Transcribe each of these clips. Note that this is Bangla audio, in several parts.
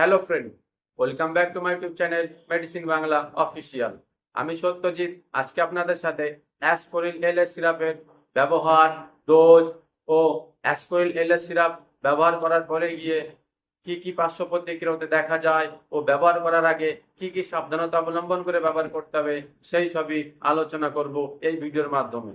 Hello friend welcome back to my YouTube channel medicine Bangla official আমি সত্যজিৎ, আজকে আপনাদের সাথে অ্যাসকোরিল এল এস সিরাপের ব্যবহার ডোজ ও অ্যাসকোরিল এল এস সিরাপ ব্যবহার করার পরে গিয়ে কি কি পার্শ্ব প্রতিক্রিয়া হতে দেখা যায় ও ব্যবহার করার আগে কি কি সাবধানতা অবলম্বন করে ব্যবহার করতে হবে, সেই সবই আলোচনা করব এই ভিডিওর মাধ্যমে।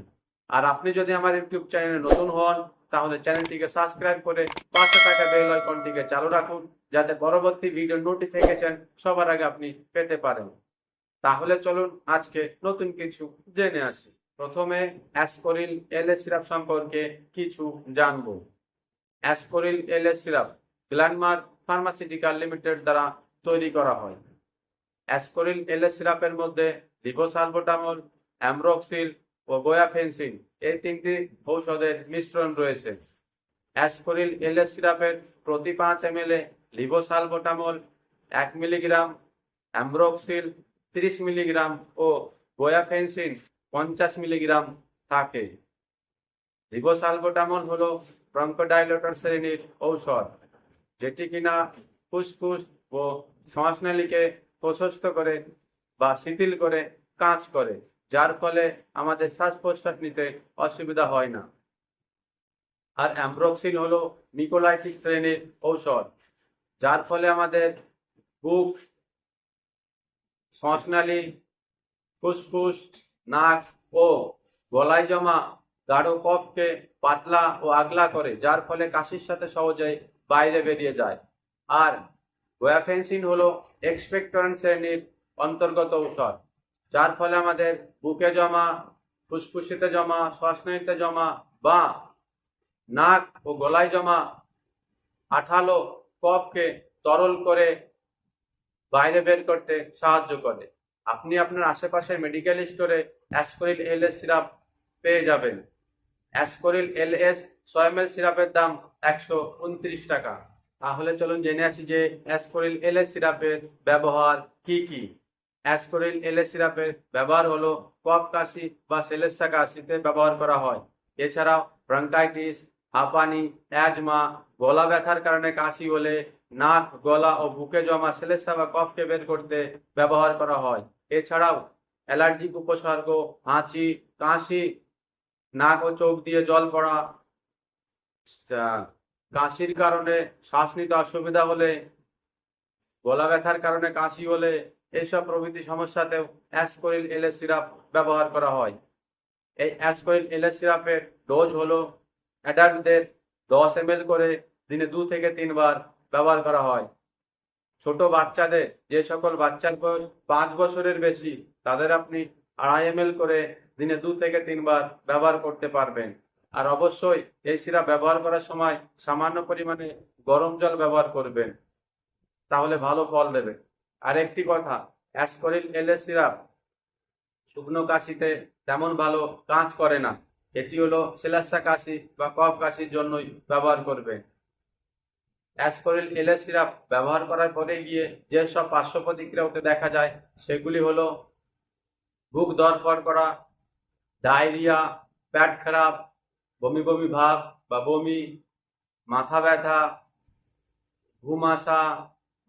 আর আপনি যদি আমার ইউটিউব চ্যানেলে নতুন হন তাহলে চ্যানেলটিকে সাবস্ক্রাইব করে পাশে থাকা বেল আইকনটিকে চালু রাখুন, যাতে পরবর্তী ভিডিও নোটিফিকেশন সবার আগে আপনি পেতে পারেন। তাহলে চলুন আজকে নতুন কিছু জেনে আসি। প্রথমে অ্যাসকোরিল এলএস সিরাপ সম্পর্কে কিছু জানব। Ascoril LS syrup Glenmark pharmaceutical limited দ্বারা তৈরি করা হয়। অ্যাসকোরিল এলএস সিরাপের মধ্যে লিভোসালবোটামল অ্যামরক্সিল ও গোয়াফেন্সিন এই তিনটি ঔষধের মিশ্রণ রয়েছে। অ্যাসকোরিল এলএস সিরাপের প্রতি পাঁচ এম এল এ লিভোসালবোটামল এক মিলিগ্রাম, অ্যামব্রোক্সিল, তিরিশ মিলিগ্রাম ও গোয়াফেন্সিন পঞ্চাশ মিলিগ্রাম থাকে। লিভোসালবোটামল হলো ব্রঙ্কোডাইলেটর শ্রেণির ঔষধ, যেটি কিনা ফুসফুস ও শ্বাসনালীকে প্রশস্ত করে বা শিথিল করে কাজ করে। যার ফলে আমাদের শ্বাস প্রশ্বাস নিতে অসুবিধা হয় না। আর অ্যাম্ব্রোক্সিন হলো নিকোলাইটিক ট্রেনের ঔষধ, যার ফলে আমাদের বুক, শ্বাসনালী, ফুসফুস, নাক ও গলায় জমা গাঢ় কফকে পাতলা ও আগলা করে, যার ফলে কাশির সাথে সহজেই বাইরে বেরিয়ে যায়। আর গোয়াফেন্সিন হলো এক্সপেক্টরেন্ট শ্রেণির অন্তর্গত ঔষধ। যার ফলে আমাদের বুকে জমা, ফুসফুসিতে জমা শ্বাসনালীতে জমা বা নাক ও গলায় জমা আঠালো কফকে তরল করে বাইরে বের করতে সাহায্য করে। আপনি আপনার আশেপাশের মেডিকেল স্টোরে অ্যাসকোরিল এল এস সিরাপ পেয়ে যাবেন। অ্যাসকোরিল এল এস ছয় সিরাপের দাম একশো উনত্রিশ টাকা। তাহলে চলুন জেনে আসি যে অ্যাসকোরিল এল এস সিরাপের ব্যবহার কি কি? অ্যাসকোরিল এল সিরাপের ব্যবহার হলো কফ কাশি বা সেলেসা কাশিতে ব্যবহার করা হয়। এছাড়াও ব্রঙ্কাইটিস, হাঁপানি, অ্যাজমা, গলা ব্যথার কারণে কাশি হলে নাক, গলা ও বুকে জমা সেলেসা বা কফকে বের করতে ব্যবহার করা হয়। এছাড়াও অ্যালার্জিক উপসর্গ, হাঁচি, কাশি, নাক ও চোখ দিয়ে জল পড়া কাশির কারণে শ্বাস নিতে অসুবিধা হলে, গলা ব্যথার কারণে কাশি হলে এইসব প্রভৃতি সমস্যাতেও অ্যাসকোরিল এলএস সিরাপ ব্যবহার করা হয়। এই অ্যাসকোরিল এলএস সিরাপের ডোজ হলো অ্যাডাল্টদের দশ এম করে দিনে দু থেকে তিনবার ব্যবহার করা হয়। ছোট বাচ্চাদের, যে সকল বাচ্চার বয়স পাঁচ বছরের বেশি, তাদের আপনি আড়াই এম করে দিনে দু থেকে তিনবার ব্যবহার করতে পারবেন। আর অবশ্যই এই সিরাপ ব্যবহার করার সময় সামান্য পরিমাণে গরম জল ব্যবহার করবেন। তাহলে ভালো ফল দেবে। আর একটি কথা অ্যাসকোরিল এলএস সিরাপ শুকনো কাশিতে তেমন ভালো কাজ করে না। এটি হলো সেলাসা কাশি বা কফ কাশির জন্যই ব্যবহার করবে। অ্যাসকোরিল এলএস সিরাপ ব্যবহার করার পরে গিয়ে যেসব পার্শ্ব প্রতিক্রিয়া হতে দেখা যায়, সেগুলি হলো বুক দরফর করা, ডায়রিয়া প্যাট খারাপ, বমি বমি ভাব বা বমি, মাথা ব্যথা, ঘুম আসা,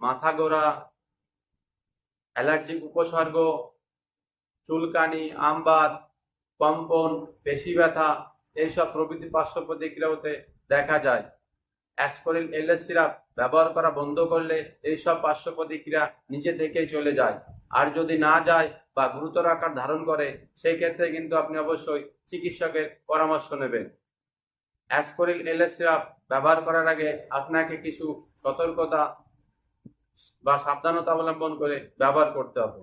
মাথা গোড়া অ্যালার্জিক উপসর্গ, চুলকানি, আমবাত, কম্পন, পেশি ব্যথা, এইসব প্রভৃতি পার্শ্ব প্রতিক্রিয়া হতে দেখা যায়। অ্যাসকোরিল এলএস সিরাপ ব্যবহার করা বন্ধ করলে এইসব পার্শ্ব প্রতিক্রিয়া নিজে থেকেই চলে যায়। আর যদি না যায় বা গুরুতর আকার ধারণ করে সেই ক্ষেত্রে কিন্তু আপনি অবশ্যই চিকিৎসকের পরামর্শ নেবেন। অ্যাসকোরিল এলএস সিরাপ ব্যবহার করার আগে আপনাকে কিছু সতর্কতা বা সাবধানতা অবলম্বন করে ব্যবহার করতে হবে।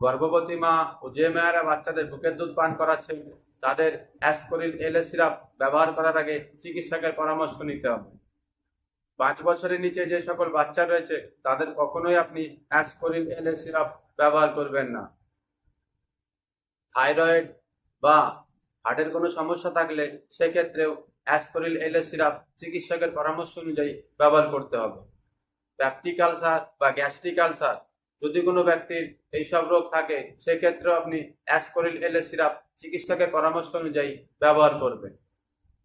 গর্ভবতী মা ও যে মেয়েরা বাচ্চাদের বুকের দুধ পান করাচ্ছেন, তাদের অ্যাসকোরিল এলএস সিরাপ ব্যবহার করার আগে চিকিৎসকের পরামর্শ নিতে হবে। পাঁচ বছরের নিচে যে সকল বাচ্চা রয়েছে, তাদের কখনোই আপনি অ্যাসকোরিল এলএস সিরাপ ব্যবহার করবেন না। থাইরয়েড বা হার্টের কোনো সমস্যা থাকলে সেক্ষেত্রেও অ্যাসকোরিল এলএস সিরাপ চিকিৎসকের পরামর্শ অনুযায়ী ব্যবহার করতে হবে। প্যাপটিক আলসার বা গ্যাস্ট্রিক আলসার যদি কোনো ব্যক্তির এইসব রোগ থাকে, সেক্ষেত্রেও আপনি অ্যাসকোরিল এলএস সিরাপ চিকিৎসকের পরামর্শ অনুযায়ী ব্যবহার করবেন।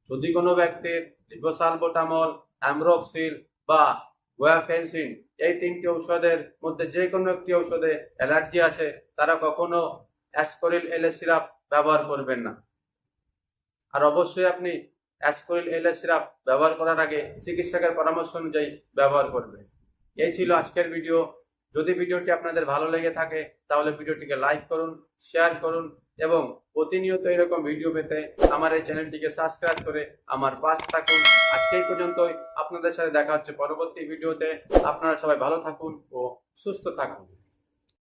যদি কোনো ব্যক্তির লিভোসালবোটামল অ্যামরোক্সিল বা গোয়াফেন্সিন, এই তিনটি ঔষধের মধ্যে যে কোনো একটি ঔষধে অ্যালার্জি আছে, তারা কখনো অ্যাসকোরিল এলএ সিরাপ ব্যবহার করবেন না। আর অবশ্যই আপনি অ্যাসকোরিল এলএ সিরাপ ব্যবহার করার আগে চিকিৎসকের পরামর্শ অনুযায়ী ব্যবহার করবেন। এই ছিল আজকের ভিডিও। যদি ভিডিওটি আপনাদের ভালো লেগে থাকে, তাহলে ভিডিওটিকে লাইক করুন শেয়ার করুন এবং প্রতিনিয়ত এরকম ভিডিও পেতে আমার এই চ্যানেলটিকে সাবস্ক্রাইব করে আমার পাশ থাকুন। আজকে পর্যন্তই। আপনাদের সাথে দেখা হচ্ছে পরবর্তী ভিডিওতে আপনারা সবাই ভালো থাকুন ও সুস্থ থাকুন।